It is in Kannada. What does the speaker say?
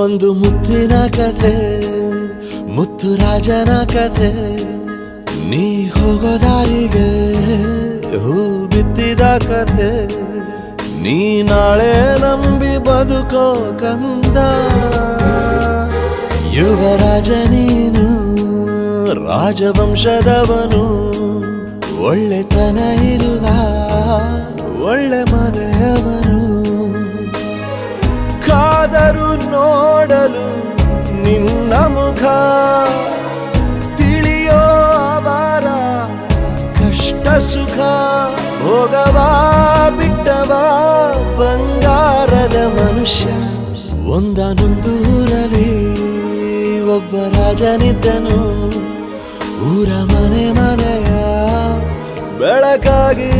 ಒಂದು ಮುತ್ತಿನ ಕಥೆ, ಮುತ್ತು ರಾಜನ ಕಥೆ. ನೀ ಹೋಗೋ ದಾರಿಗೆ ಹೂ ಬಿತ್ತಿದ ಕಥೆ. ನೀ ನಾಳೆ ನಂಬಿ ಬದುಕೋ ಕಂದ. ಯುವರಾಜ ನೀನು, ರಾಜವಂಶದವನು. ಒಳ್ಳೆತನ ಇರುವ, ಒಳ್ಳೆ ಮನೆಯವನು. ಸುಖ ಹೋಗವಾ ಬಿಟ್ಟವ ಬಂಗಾರದ ಮನುಷ್ಯ. ಒಂದನೊಂದೂರಲಿ ಒಬ್ಬ ರಾಜನಿದ್ದನು. ಊರ ಮನೆ ಮನೆಯ ಬೆಳಕಾಗಿ